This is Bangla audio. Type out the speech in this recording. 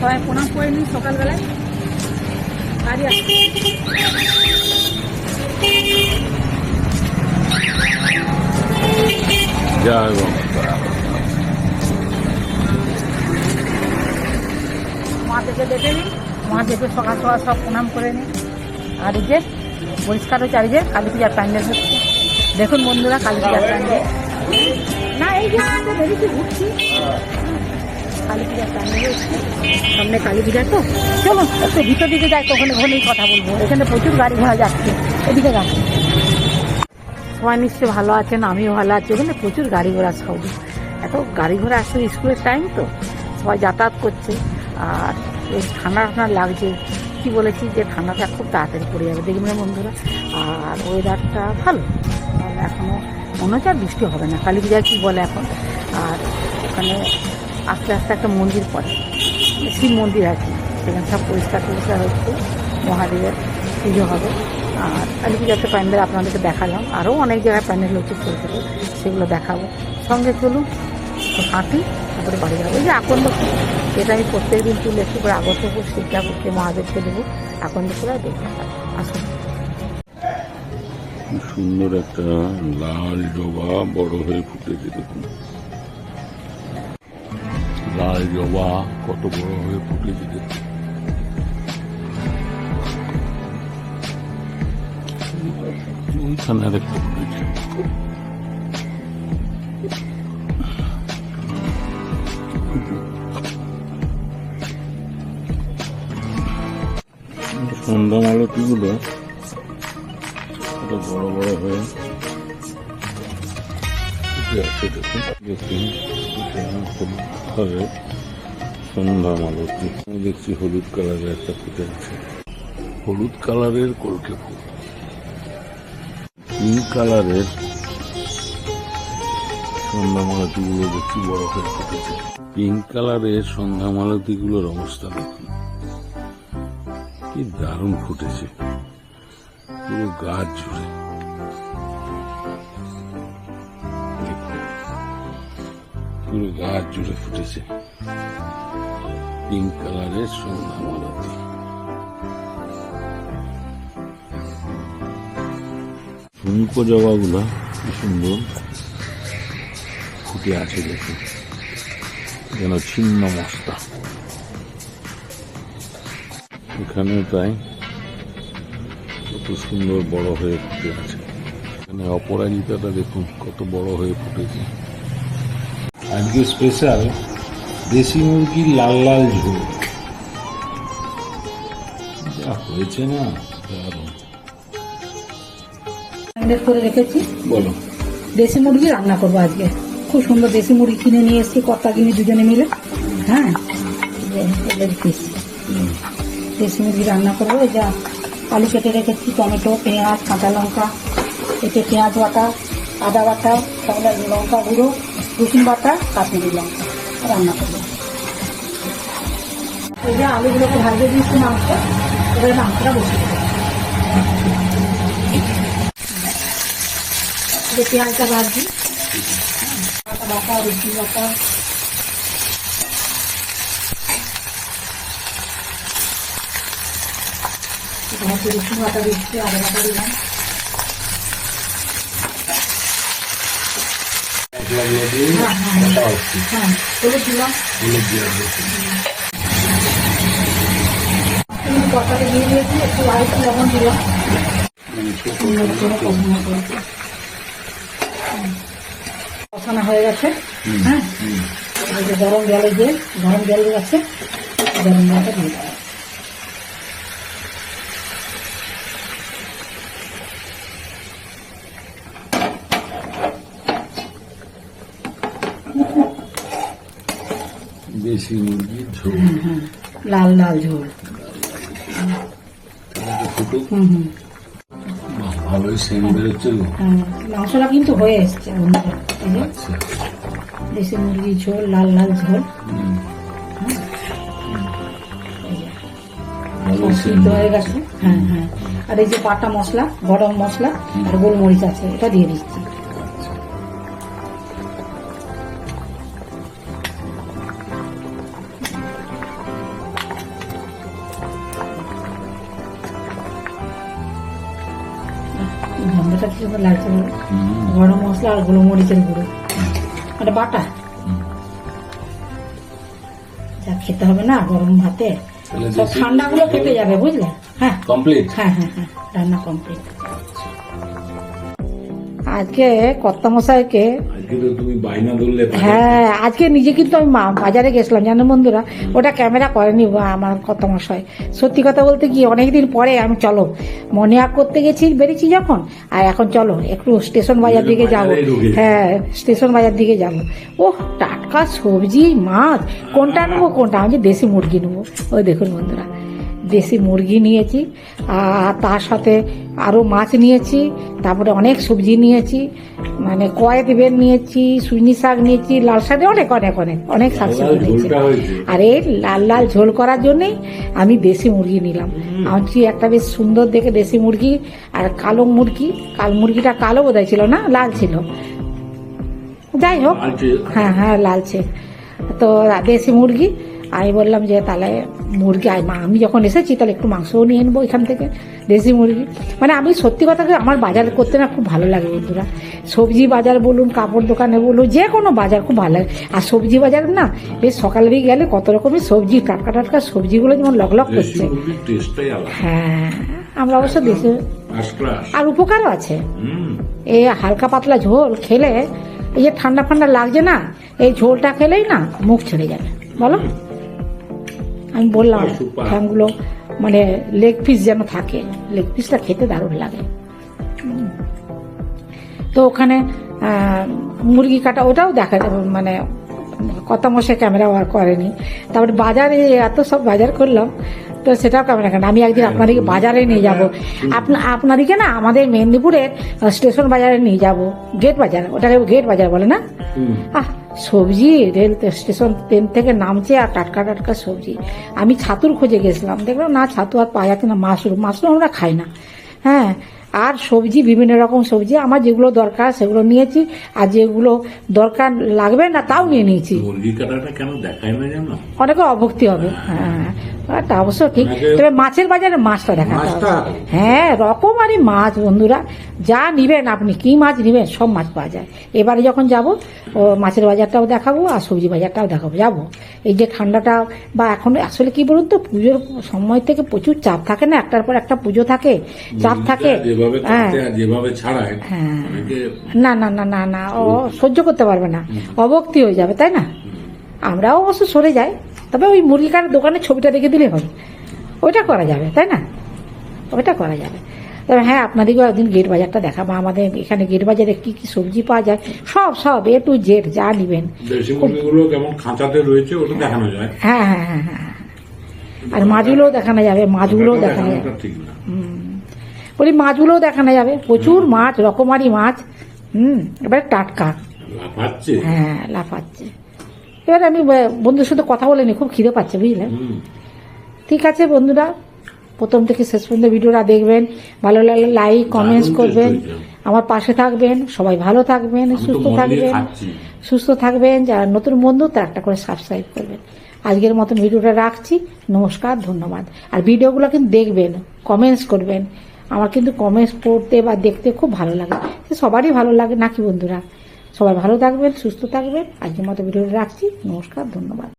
সবাই প্রণাম করে নিই সকালবেলায়। আসছে জয় মা থেকে দেখে নিই মা দেখে সকাল সকাল সব প্রণাম করে নিই আর এই যে পরিষ্কার হচ্ছে আর এই যে কালী পূজার প্যান্ডেল হচ্ছে। দেখুন বন্ধুরা কালী পূজার প্যান্ডেল। না এই যে ঘুরছি। সামনে কালী পূজা তো। চলো, একটু ভিতর দিকে যাই, তখন ওখানেই কথা বলব। এখানে প্রচুর গাড়ি ঘোড়া যাচ্ছে। এদিকে যাও। সবাই নিশ্চয়ই ভালো আছেন, আমিও ভালো আছি। ওখানে প্রচুর গাড়ি ঘোড়া সব। এত গাড়ি ঘোড়া আসছে স্কুলের টাইম তো। সবাই যাতায়াত করছে। আর এই ঠান্ডা ঠান্ডা লাগছে। কি বলেছি যে ঠান্ডাটা খুব তাড়াতাড়ি পড়ে যাবে। দেখবেন বন্ধুরা। আর ওয়েদারটা ভালো। এখনও মনে হচ্ছে বৃষ্টি হবে না। কালী পূজায় কী বলে এখন? আর ওখানে আস্তে আস্তে একটা মন্দির পড়ে। শিব মন্দির আছে সেখানে সব পরিষ্কার টরিষ্কার হচ্ছে। মহাদেবের পুজো হবে। আর কালী পূজাতে প্যান্ডেল আপনাদেরকে দেখালাম। আরও অনেক জায়গায় প্যান্ডেল হচ্ছে ছোটো ছোটো সেগুলো দেখাবো। সঙ্গে চলুন, হাঁটি, তারপরে বাড়ি যাব। এই যে আকন্দ এটা আমি প্রত্যেক দিন তুলে একটু করে আগত শিবটা করতে মহাদেবকে দেবো। আকন্দ আর দেখব আসুন। সুন্দর একটা লাল জবা বড় হয়ে ফুটেছে দেখুন লাল জবা কত বড় হয়ে ফুটেছে দেখুন ওইখানে আরেকটা ফুটেছে সন্ধ্যা মালতিগুলো কত বড় বড় হয়ে দেখুন হবে। সন্ধ্যা দেখছি হলুদ কালারের একটা ফুটে আছে। হলুদ কালারের কলকে ফুল পিঙ্ক কালারের সন্ধ্যা মালতীগুলো দেখছি হয়ে ফুটেছে। পিঙ্ক কালারের সন্ধ্যা মালতীগুলোর অবস্থা দেখুন। কি দারুণ ফুটেছে। পুরো গাছ জুড়ে পুরো গাছ জুড়ে ফুটেছে। পিঙ্ক কালারের সন্ধ্যা মালতী। ফুলকো জবাগুলো কি সুন্দর। ফুটে আছে দেখে। যেন ছিন্ন মস্তা। এখানে তাই কত সুন্দর বড় হয়ে ফুটে আছে। এখানে অপরাজিতাটা দেখুন, কত বড় হয়ে ফুটেছে। আজকে স্পেশাল দেশি মুরগির লাল লাল ঝোল। যা হয়েছে না দারুণ। করে রেখেছি। বলো। দেশি মুরগি রান্না করব আজকে। খুব সুন্দর দেশি মুরগি কিনে নিয়ে এসেছি কর্তা কিনে দুজনে মিলে। হ্যাঁ? দেশি মুরগি রান্না করব যা আলু কেটে রেখেছি টমেটো পেঁয়াজ কাঁচা লঙ্কা এতে পেঁয়াজ বাটা আদা বাটা তাহলে লঙ্কা গুঁড়ো রসুন বাটা কাশ্মীরি লঙ্কা, রান্না যে আলুগুলোকে ভাজে দিয়েছি মাংস এবারে মাংসটা বসে যে পেঁয়াজটা আদা বাটা, রসুন বাটা। রসুন বাটা দিচ্ছি, আদা বাটা দিলাম। হলুদ দিয়ে দিয়েছি একটু লাইট লবণ দিলাম সুন্দর করে কষানো করেছি হয়ে গেছে হ্যাঁ গরম জলে দিয়ে গরম জল আছে গরম জলটা দিয়ে দেশি মুরগির ঝোল। লাল লাল ঝোল। ভালোই সেন্ট বেরোচ্ছে মাংসটা কিন্তু হয়ে এসছে দেশি মুরগি ঝোল লাল লাল ঝোল। সিদ্ধ হয়ে গেছে। হ্যাঁ হ্যাঁ। আর এই যে পাটা মশলা গরম মশলা আর গোলমরিচ আছে এটা দিয়ে দিচ্ছি। গন্ধটা কি সুন্দর লাগছে বলো? গরম মশলা আর গোলমরিচের গুঁড়ো। মানে বাটা। যা খেতে হবে না গরম ভাতে। সব ঠান্ডা ঠান্ডাগুলো কেটে যাবে বুঝলে? হ্যাঁ। কমপ্লিট হ্যাঁ হ্যাঁ হ্যাঁ রান্না কমপ্লিট আজকে কর্তা মশাইকে আজকে তুমি বাইনা ধরলে হ্যাঁ আজকে নিজে কিন্তু আমি বাজারে গেছিলাম জানো বন্ধুরা? ওটা ক্যামেরা করেনি আমার কত মশাই সত্যি কথা বলতে কি অনেকদিন পরে আমি চলো মনে আগ করতে গেছি বেরিয়েছি যখন আর এখন চলো একটু স্টেশন বাজার দিকে যাব। হ্যাঁ স্টেশন বাজার দিকে যাব। ও টাটকা সবজি মাছ কোনটা নেব কোনটা? আমি দেশি মুরগি নেব। ওই দেখুন বন্ধুরা দেশি মুরগি নিয়েছি আর তার সাথে আরও মাছ নিয়েছি তারপরে অনেক সবজি নিয়েছি মানে কয়েক বের নিয়েছি সুইনি শাক নিয়েছি লাল শাক অনেক অনেক অনেক অনেক শাক সবজি নিয়েছি। আর এই লাল লাল ঝোল করার জন্যই আমি দেশি মুরগি নিলাম। আমি একটা বেশ সুন্দর দেখে দেশি মুরগি আর কালো মুরগি কাল মুরগিটা কালো বোধহয় ছিল না লাল ছিল। যাই হোক। হ্যাঁ হ্যাঁ লালচে তো দেশি মুরগি আমি বললাম যে তাহলে মুরগি মা আমি যখন এসেছি তাহলে একটু মাংসও নিয়ে নেব এখান থেকে দেশি মুরগি। মানে আমি সত্যি কথা আমার বাজার করতে না খুব ভালো লাগে বন্ধুরা। সবজি বাজার বলুন কাপড় দোকানে বলুন যে কোনো বাজার খুব ভালো লাগে। আর সবজি বাজার না বেশ সকালে দিকে গেলে কত রকমের সবজি টাটকা টাটকা সবজিগুলো যেমন লকলক করছে। হ্যাঁ আমরা অবশ্য দেশে আর উপকারও আছে। এ হালকা পাতলা ঝোল খেলে এই যে ঠান্ডা ঠান্ডা লাগছে না এই ঝোলটা খেলেই না মুখ ছেড়ে যাবে। বলো? আমি বললাম। ঠ্যাংগুলো মানে লেগ পিস যেন থাকে লেগ পিসটা খেতে দারুণ লাগে। তো ওখানে মুরগি কাটা ওটাও দেখা যাবে মানে কত মশাই ক্যামেরা ওয়ার করেনি। তারপরে বাজারে এত সব বাজার করলাম তো সেটাও ক্যামেরা কেন? আমি একদিন আপনাদেরকে বাজারে নিয়ে যাব। আপনা আপনাদেরকে না আমাদের মেদিনীপুরের স্টেশন বাজারে নিয়ে যাব গেট বাজার ওটাকে গেট বাজার বলে না? আহ সবজি রেল স্টেশন ট্রেন থেকে নামছে আর টাটকা টাটকা সবজি। আমি ছাতুর খোঁজে গেছিলাম। দেখলাম না ছাতু আর পাওয়া যাচ্ছে না মাশরুম। মাশরুম আমরা খাই না। হ্যাঁ আর সবজি বিভিন্ন রকম সবজি। আমার যেগুলো দরকার সেগুলো নিয়েছি। আর যেগুলো দরকার লাগবে না তাও নিয়ে নিয়েছি। অনেকে অভক্তি হবে। হ্যাঁ তা অবশ্য ঠিক। তবে মাছের বাজারে মাছটা মাছটা? হ্যাঁ রকমারি মাছ বন্ধুরা। যা নিবেন আপনি কি মাছ নিবেন সব মাছ পাওয়া যায়। এবারে যখন যাব ও মাছের বাজারটাও দেখাবো আর সবজি বাজারটাও দেখাবো। যাব। এই যে ঠান্ডাটা বা এখন আসলে কি বলুন তো পুজোর সময় থেকে প্রচুর চাপ থাকে না? একটার পর একটা পুজো থাকে চাপ থাকে। হ্যাঁ। হ্যাঁ। না না না না না ও সহ্য করতে পারবে না। অবক্তি হয়ে যাবে তাই না? আমরাও অবশ্য সরে যাই। তবে ওই মুরগি কাটার দোকানের ছবিটা দেখে দিলে হবে। ওইটা করা যাবে তাই না? ওইটা করা যাবে। তবে হ্যাঁ আপনাদেরকেও একদিন গেট বাজারটা দেখাবো। আমাদের এখানে গেট বাজারে কি কি সবজি পাওয়া যায় সব সব এ টু জেড যা নিবেন। কেমন খাঁচাতে রয়েছে ওটা দেখানো যায়। হ্যাঁ হ্যাঁ হ্যাঁ হ্যাঁ আর মাছগুলোও দেখানো যাবে মাছগুলোও দেখানো যাবে। বলি মাছগুলোও দেখানো যাবে। প্রচুর মাছ রকমারি মাছ। হুম এবারে টাটকা। লাফাচ্ছে। হ্যাঁ লাফাচ্ছে। এবার আমি বন্ধুর সাথে কথা বলে নি খুব খিদে পাচ্ছে বুঝলেন ঠিক আছে বন্ধুরা প্রথম থেকে শেষ পর্যন্ত ভিডিওটা দেখবেন ভালো লাগলে লাইক কমেন্টস করবেন আমার পাশে থাকবেন সবাই ভালো থাকবেন সুস্থ থাকবেন সুস্থ থাকবেন যারা নতুন বন্ধু তারা একটা করে সাবস্ক্রাইব করবেন। আজকের মতন ভিডিওটা রাখছি নমস্কার ধন্যবাদ। আর ভিডিওগুলো কিন্তু দেখবেন কমেন্টস করবেন। আমার কিন্তু কমেন্টস পড়তে বা দেখতে খুব ভালো লাগে সবারই ভালো লাগে নাকি বন্ধুরা? সবাই ভালো থাকবেন সুস্থ থাকবেন। আজকের মতো ভিডিওটা রাখছি। নমস্কার ধন্যবাদ।